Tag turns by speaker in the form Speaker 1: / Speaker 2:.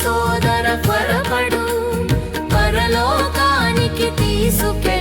Speaker 1: సోదర పరపడు పరలోకానికి తీసుకె